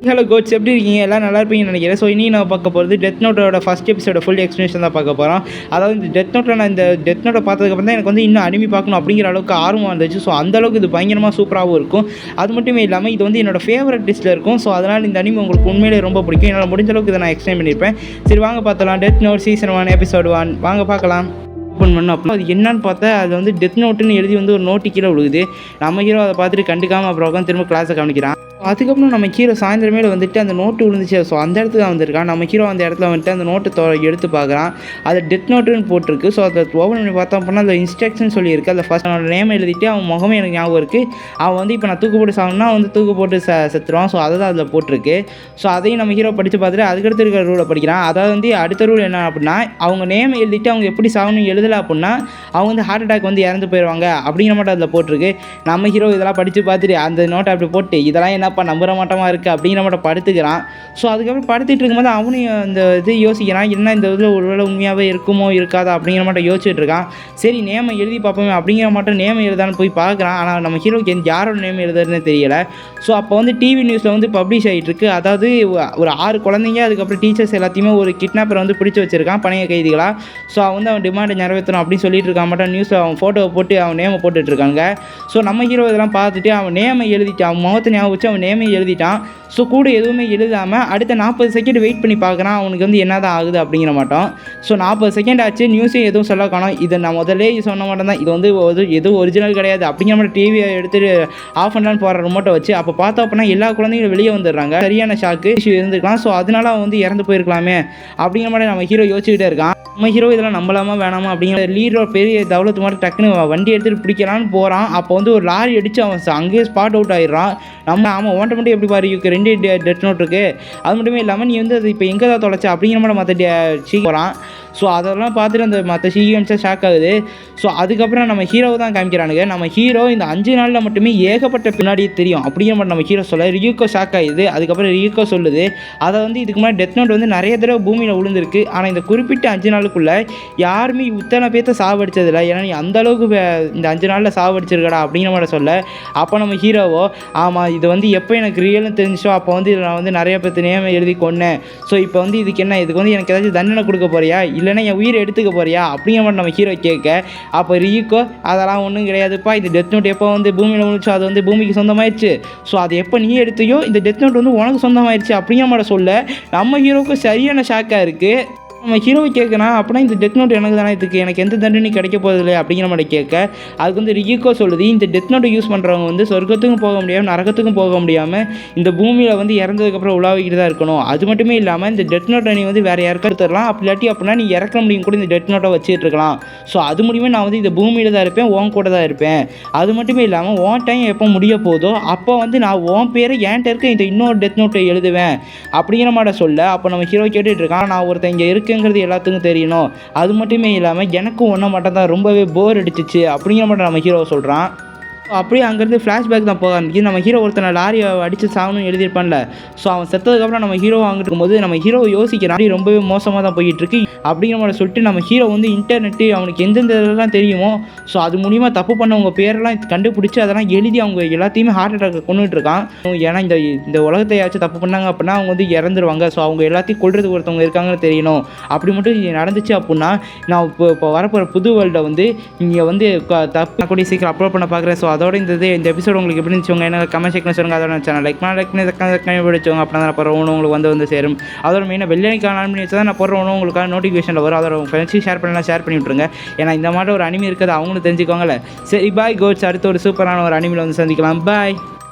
Hello quotes எப்படி இருக்கீங்க? எல்லாம் நல்லா இருப்பீங்கன்னு நினைக்கிறேன். ஸோ இனி நான் பார்க்க போகிறது டெத் நோட்டோட ஃபஸ்ட் எபிசோட ஃபுல் எக்ஸ்பிளேஷன் தான் பார்க்க போகிறோம் அதாவது இந்த டெத் நோட்டில் நான் இந்த டெத் நோட்டை பார்த்ததுக்கப்புறம் தான் எனக்கு வந்து இன்னும் அனிமி பார்க்கணும் அப்படிங்கிற அளவுக்கு ஆர்வம் இருந்துச்சு ஸோ அந்த அளவுக்கு இது பயங்கரமாக சூப்பராகவும் இருக்கும். அது மட்டுமே இல்லாமல் இது வந்து என்னோட ஃபேவரட் லிஸ்ட்டில் இருக்கும். ஸோ அதனால் இந்த அனிமி உங்களுக்கு உண்மையிலே ரொம்ப பிடிக்கும். என்னால் முடிஞ்ச அளவுக்கு இதை நான் எக்ஸ்பிளைன் பண்ணியிருப்பேன். சரி வாங்க பார்த்தலாம் Death Note season one episode one வாங்க பார்க்கலாம். ஓப்பன் பண்ணோம் அப்போ அது என்னன்னு பார்த்தா அது வந்து டெத் நோட்டுன்னு எழுதி வந்து ஒரு நோட்டு கீழே விழுகுது. நம்ம ஹீரோ அதை பார்த்துட்டு கண்டுக்காமல் அப்புறம் உட்காந்து திரும்ப கிளாஸை கவனிக்கிறான். அதுக்கப்புறம் நம்ம ஹீரோ சாயந்தரமேல வந்துட்டு அந்த நோட்டு விழுந்துச்சு. ஸோ அந்த இடத்துல தான் வந்திருக்கான். நம்ம ஹீரோ அந்த இடத்துல வந்துட்டு அந்த நோட்டை எடுத்து பார்க்குறான். அது டெத் நோட்டுன்னு போட்டிருக்கு. ஸோ அதை ஓப்பன் பண்ணி பார்த்தோம் அப்படின்னா அந்த இன்ஸ்ட்ரக்ஷன் சொல்லியிருக்கு. அதில் ஃபஸ்ட் அவனோட நேம் எழுதிட்டு அவன் முகமே எனக்கு ஞாபகம் இருக்குது அவன் வந்து இப்போ நான் தூக்கு போட்டு சாகணும்னா வந்து தூக்கு போட்டு ச செத்துருவான். ஸோ அதை தான் அதில் போட்டிருக்கு. ஸோ அதையும் நம்ம ஹீரோ படித்து பார்த்துட்டு அதுக்கடுத்து இருக்கிற ரூலை படிக்கிறான். அதாவது வந்து அடுத்த ரூல் என்ன அப்படின்னா அவங்க நேம் எழுதிட்டு அவங்க எப்படி சாகணும் எழுதலை அப்படின்னா அவங்க வந்து ஹார்ட் அட்டாக் வந்து இறந்து போயிடுவாங்க அப்படிங்கிற மட்டும் அதில் போட்டிருக்கு. நம்ம ஹீரோ இதெல்லாம் படித்து பார்த்துட்டு அந்த நோட்டை அப்படி போட்டு இதெல்லாம் என்ன என்னப்பா நம்புற மாட்டமாக இருக்குது அப்படிங்கிற மட்டும் படுத்துக்கிறான். ஸோ அதுக்கப்புறம் படுத்துட்டு இருக்கும்போது அவனையும் அந்த இது யோசிக்கிறான் என்ன இந்த இதில் ஒருவேளை உண்மையாகவே இருக்குமோ இருக்காதா அப்படிங்கிற மட்டும் யோசிச்சுட்டு இருக்கான். சரி நேமை எழுதி பார்ப்போமே அப்படிங்கிற மட்டும் நேம் எழுதான்னு போய் பார்க்குறான். ஆனால் நம்ம ஹீரோக்கு எந்த யாரோட நேம் எழுதுறதுன்னு தெரியல. ஸோ அப்போ வந்து டிவி நியூஸில் வந்து பப்ளிஷ் ஆகிட்டு இருக்கு அதாவது ஒரு ஆறு குழந்தைங்க அதுக்கப்புறம் டீச்சர்ஸ் எல்லாத்தையுமே ஒரு கிட்னாப்பரை வந்து பிடிச்சி வச்சிருக்கான் பணைய கைதிகளாக ஸோ அவன் வந்து அவன் டிமாண்டை நிறைவேற்றணும் அப்படின்னு சொல்லிட்டு இருக்கான். மட்டும் நியூஸில் அவன் ஃபோட்டோவை போட்டு அவன் நேமை போட்டுட்ருக்காங்க ஸோ நம்ம ஹீரோ இதெல்லாம் பார்த்துட்டு அவன் நேமை எழுதிட்டு அவன் முகத்தை ஞாபகம் வச்சு அவன் நேமை எழுதிட்டான். ஸோ கூட எதுவுமே எழுதாமல் அடுத்த நாற்பது செகண்ட் வெயிட் பண்ணி பார்க்குறான் அவனுக்கு வந்து என்ன தான் ஆகுது அப்படிங்கிற மாட்டோம். ஸோ நாற்பது செகண்ட் ஆச்சு நியூஸையும் எதுவும் சொல்ல காணும். இதை நான் முதல்லே சொன்ன மாட்டேன் தான். இது வந்து எதுவும் ஒரிஜினல் கிடையாது. அப்படிங்கிற மாதிரி டிவியை எடுத்துட்டு ஆஃப் பண்ணலான்னு போகிற ரிமோட்டை வச்சு அப்போ பார்த்தோம் அப்படின்னா எல்லா குழந்தைங்களும் வெளியே வந்துடுறாங்க. சரியான ஷாக்கு இஷ்யூ இருந்துருக்கலாம். ஸோ அதனால அவன் வந்து இறந்து போயிருக்கலாமே. அப்படிங்கிற மாதிரி நம்ம ஹீரோ யோசிச்சுக்கிட்டே இருக்கான். நம்ம ஹீரோ இதெல்லாம் நம்பலாமா வேணாமா அப்படிங்கிற லீடர் பெரிய தவளத்து மாதிரி டக்குன்னு வண்டி எடுத்துகிட்டு பிடிக்கலான்னு போகிறான் அப்போ வந்து ஒரு லாரி அடித்து அவன் அங்கேயே ஸ்பாட் அவுட் ஆயிடுறான். நம்ம ஆமாம் ஓட்ட மட்டும் எப்படி பாரு இருக்கு ரெண்டு டெட் நோட் இருக்குது அது மட்டுமே இல்லாமல் நீ வந்து அது இப்போ எங்கே தான் தொலைச்ச அப்படிங்கிற மாதிரி மற்ற சீ போகிறான் ஸோ அதெல்லாம் பார்த்துட்டு அந்த மற்ற சீக்கிரம்ஸாக ஷாக் ஆகுது. ஸோ அதுக்கப்புறம் நம்ம ஹீரோவை தான் காமிக்கிறானுங்க. நம்ம ஹீரோ இந்த அஞ்சு நாளில் மட்டுமே ஏகப்பட்ட பின்னாடி தெரியும். அப்படிங்கிற மாதிரி நம்ம ஹீரோ சொல்ல ரியூக்கோ ஷாக் ஆகுது. அதுக்கப்புறம் ரியூக்கோ சொல்லுது. அதை வந்து இதுக்கு முன்னாடி டெத் நோட் வந்து நிறைய தடவை பூமியில் விழுந்திருக்கு. ஆனால் இந்த குறிப்பிட்ட அஞ்சு நாளுக்குள்ளே யாருமே இத்தனை பேர்த்த சாவடிச்சதில்ல. ஏன்னா நீ அந்த அளவுக்கு இந்த அஞ்சு நாளில் சாவடிச்சிருக்கடா அப்படிங்கிற மாதிரி சொல்ல அப்போ நம்ம ஹீரோவோ ஆமாம் இது வந்து எப்போ எனக்கு ரியல்னு தெரிஞ்சோ அப்போ வந்து இதில் நான் வந்து நிறைய பேர்த்து நேம எழுதி கொண்டேன். ஸோ இப்போ வந்து இதுக்கு என்ன? இதுக்கு வந்து எனக்கு ஏதாச்சும் தண்டனை கொடுக்க போறியா? இல்லைன்னா என் உயிரை எடுத்துக்க போறியா? அப்படிங்கிற மாதிரி நம்ம ஹீரோ கேட்க அப்போ ரீக்கோ அதெல்லாம் ஒன்றும் கிடையாதுப்பா. இந்த டெத் நோட் எப்போ வந்து பூமியில் முடிச்சோ அது வந்து பூமிக்கு சொந்தமாயிருச்சு. ஸோ அது எப்போ நீ எடுத்தையோ இந்த டெத் நோட் வந்து உனக்கு சொந்தமாயிருச்சு அப்படிங்கிற மாதிரி சொல்ல நம்ம ஹீரோவுக்கு சரியான ஷாக்காக இருக்குது நம்ம ஹீரோவை கேட்குறான் அப்படின்னா இந்த டெத் நோட் எனக்கு தானே இதுக்கு எனக்கு எந்த தண்டனையும் கிடைக்க போதில்லை அப்படிங்கிற மாதிரி கேட்க அதுக்கு வந்து ரிகிக்கோ சொல்லுது இந்த டெத் நோட்டை யூஸ் பண்ணுறவங்க வந்து சொர்க்கத்துக்கும் போக முடியாமல் நரகத்துக்கும் போக முடியாமல் இந்த பூமியில் வந்து இறந்ததுக்கப்புறம் உலாவிக்கிட்டு தான் இருக்கணும். அது மட்டுமே இல்லாமல் இந்த டெத் நோட்டை நீ வந்து வேறு யாருக்காவது தரலாம் அப்படி இல்லாட்டி அப்படின்னா நீ இறக்க முடியும் கூட இந்த டெத் நோட்டை வச்சுட்டு இருக்கலாம். ஸோ அது மூலியமாக நான் வந்து இந்த பூமியில் தான் இருப்பேன் ஓன் கூட தான் இருப்பேன். அது மட்டுமே இல்லாமல் ஓன் டைம் எப்போ முடிய போதோ அப்போ வந்து நான் உன் பேர் என்கிட்ட இருக்க இந்த இன்னொரு டெத் நோட்டை எழுதுவேன். அப்படிங்கிற மாதிரி சொல்ல அப்போ நம்ம ஹீரோ கேட்டுட்டு இருக்கான் நான் ஒருத்தன் இங்கே விஷயங்கிறது எல்லாத்துக்கும் தெரியணும். அது மட்டுமே இல்லாமல் எனக்கும் ஒன்றை மட்டும் தான் ரொம்பவே போர் அடிச்சிச்சு அப்படிங்கிற மட்டும் நம்ம ஹீரோ சொல்கிறான் அப்படியே அங்கேருந்து ஃப்ளாஷ்பேக் தான் போக ஆரம்பிக்குது. நம்ம ஹீரோ ஒருத்தனை லாரியை அடித்து சாகணும்னு எழுதியிருப்பான்ல. ஸோ அவன் செத்ததுக்கப்புறம் நம்ம ஹீரோ வாங்கிட்டு இருக்கும்போது நம்ம ஹீரோ யோசிக்கிறான். ரொம்பவே மோசமாக தான் போயிட்டுருக்கு அப்படிங்கிற மாதிரி சொல்லிட்டு நம்ம ஹீரோ வந்து இன்டர்நெட்டு அவனுக்கு எந்தெந்த இதெல்லாம் தெரியுமோ ஸோ அது மூலிமா தப்பு பண்ணவங்க பேரெல்லாம் கண்டுபிடிச்சி அதெல்லாம் எழுதி அவங்க எல்லாத்தையுமே ஹார்ட் அட்டாக் கொண்டுட்டு இருக்கான். ஏன்னா இந்த இந்த உலகத்தையாச்சும் தப்பு பண்ணாங்க அப்படின்னா அவங்க வந்து இறந்துருவாங்க. ஸோ அவங்க எல்லாத்தையும் கொள்றதுக்கு ஒருத்தவங்க இருக்காங்கன்னு தெரியணும். அப்படி மட்டும் நடந்துச்சு அப்படின்னா நான் இப்போ இப்போ வரப்போகிற புது வேர்ல்டை வந்து நீங்கள் வந்து தப்பு கூடிய சீக்கிரம் அப்லோட் பண்ண பார்க்குறேன். ஸோ அதோட இந்த இது இந்த எபிசோட் உங்களுக்கு எப்படி இருந்துச்சுங்க என்ன கமெண்ட் செக்ஷன் சொல்லுங்கள் அதோட சேனல் லைக் பண்ண லைக் பண்ணி பிடிச்சவங்க அப்படின்னா தான் உங்களுக்கு வந்து வந்து சேரும். அதோட மெயினாக வெள்ளைக்கான ஆன் தான் நான் போடுற உணவு உங்களுக்கான நோட்டிஃபிகேஷனில் வரும். அதோட உங்கள் ஷேர் பண்ணலாம் ஷேர் பண்ணி விட்ருங்க ஏன்னா இந்த மாதிரி ஒரு அனிமி இருக்குது அவங்களும் தெரிஞ்சுக்கோங்களேன் சரி பாய் கோட்ஸ் அடுத்த ஒரு சூப்பரான ஒரு அனிமியில் வந்து சந்திக்கலாம். பாய்